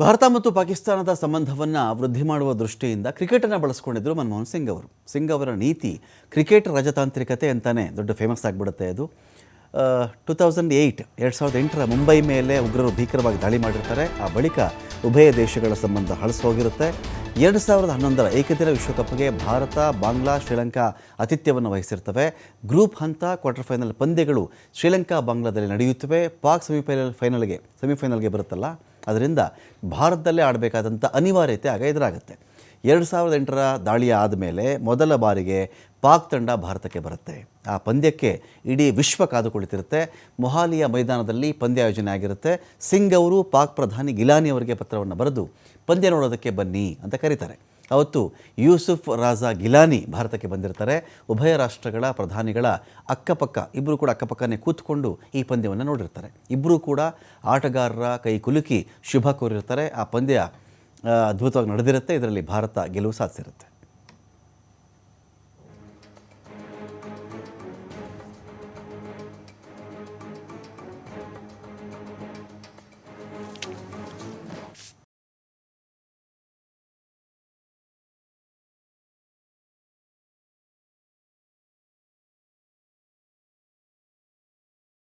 ಭಾರತ ಮತ್ತು ಪಾಕಿಸ್ತಾನದ ಸಂಬಂಧವನ್ನು ವೃದ್ಧಿ ಮಾಡುವ ದೃಷ್ಟಿಯಿಂದ ಕ್ರಿಕೆಟನ್ನು ಬಳಸ್ಕೊಂಡಿದ್ದರು ಮನಮೋಹನ್ ಸಿಂಗ್ ಅವರು. ಸಿಂಗ್ ಅವರ ನೀತಿ ಕ್ರಿಕೆಟ್ ರಾಜತಾಂತ್ರಿಕತೆ ಅಂತಲೇ ದೊಡ್ಡ ಫೇಮಸ್ ಆಗಿಬಿಡುತ್ತೆ ಅದು. ಟು ತೌಸಂಡ್ ಏಯ್ಟ್ ಎರಡು ಸಾವಿರದ ಎಂಟರ ಮುಂಬೈ ಮೇಲೆ ಉಗ್ರರು ಭೀಕರವಾಗಿ ದಾಳಿ ಮಾಡಿರ್ತಾರೆ. ಆ ಬಳಿಕ ಉಭಯ ದೇಶಗಳ ಸಂಬಂಧ ಹಳಸು ಹೋಗಿರುತ್ತೆ. ಎರಡು ಸಾವಿರದ ಹನ್ನೊಂದರ ಏಕದಿನ ವಿಶ್ವಕಪ್ಗೆ ಭಾರತ, ಬಾಂಗ್ಲಾ, ಶ್ರೀಲಂಕಾ ಆತಿಥ್ಯವನ್ನು ವಹಿಸಿರ್ತವೆ. ಗ್ರೂಪ್ ಹಂತ ಕ್ವಾರ್ಟರ್ ಫೈನಲ್ ಪಂದ್ಯಗಳು ಶ್ರೀಲಂಕಾ, ಬಾಂಗ್ಲಾದಲ್ಲಿ ನಡೆಯುತ್ತವೆ. ಪಾಕ್ ಸೆಮಿಫೈನಲ್ ಫೈನಲ್ಗೆ ಸೆಮಿಫೈನಲ್ಗೆ ಬರುತ್ತಲ್ಲ. ಅದರಿಂದ ಭಾರತದಲ್ಲೇ ಆಡಬೇಕಾದಂಥ ಅನಿವಾರ್ಯತೆ ಆಗ ಎದುರಾಗುತ್ತೆ. ಎರಡು ಸಾವಿರದ ಎಂಟರ ದಾಳಿಯ ಆದಮೇಲೆ ಮೊದಲ ಬಾರಿಗೆ ಪಾಕ್ ತಂಡ ಭಾರತಕ್ಕೆ ಬರುತ್ತೆ. ಆ ಪಂದ್ಯಕ್ಕೆ ಇಡೀ ವಿಶ್ವ ಕಾದು ಕುಳಿತಿರುತ್ತೆ ಮೊಹಾಲಿಯ ಮೈದಾನದಲ್ಲಿ ಪಂದ್ಯ ಆಯೋಜನೆ ಆಗಿರುತ್ತೆ. ಸಿಂಗ್ ಅವರು ಪಾಕ್ ಪ್ರಧಾನಿ ಗಿಲಾನಿ ಅವರಿಗೆ ಪತ್ರವನ್ನು ಬರೆದು, ಪಂದ್ಯ ನೋಡೋದಕ್ಕೆ ಬನ್ನಿ ಅಂತ ಕರೀತಾರೆ. ಅವತ್ತು ಯೂಸುಫ್ ರಾಜಾ ಗಿಲಾನಿ ಭಾರತಕ್ಕೆ ಬಂದಿರ್ತಾರೆ. ಉಭಯ ರಾಷ್ಟ್ರಗಳ ಪ್ರಧಾನಿಗಳ ಅಕ್ಕಪಕ್ಕ ಇಬ್ಬರು ಕೂಡ ಅಕ್ಕಪಕ್ಕನೇ ಕೂತ್ಕೊಂಡು ಈ ಪಂದ್ಯವನ್ನು ನೋಡಿರ್ತಾರೆ. ಇಬ್ಬರೂ ಕೂಡ ಆಟಗಾರರ ಕೈ ಕುಲುಕಿ ಶುಭ ಕೋರಿರ್ತಾರೆ. ಆ ಪಂದ್ಯ ಅದ್ಭುತವಾಗಿ ನಡೆದಿರುತ್ತೆ. ಇದರಲ್ಲಿ ಭಾರತ ಗೆಲುವು ಸಾಧಿಸಿರುತ್ತೆ.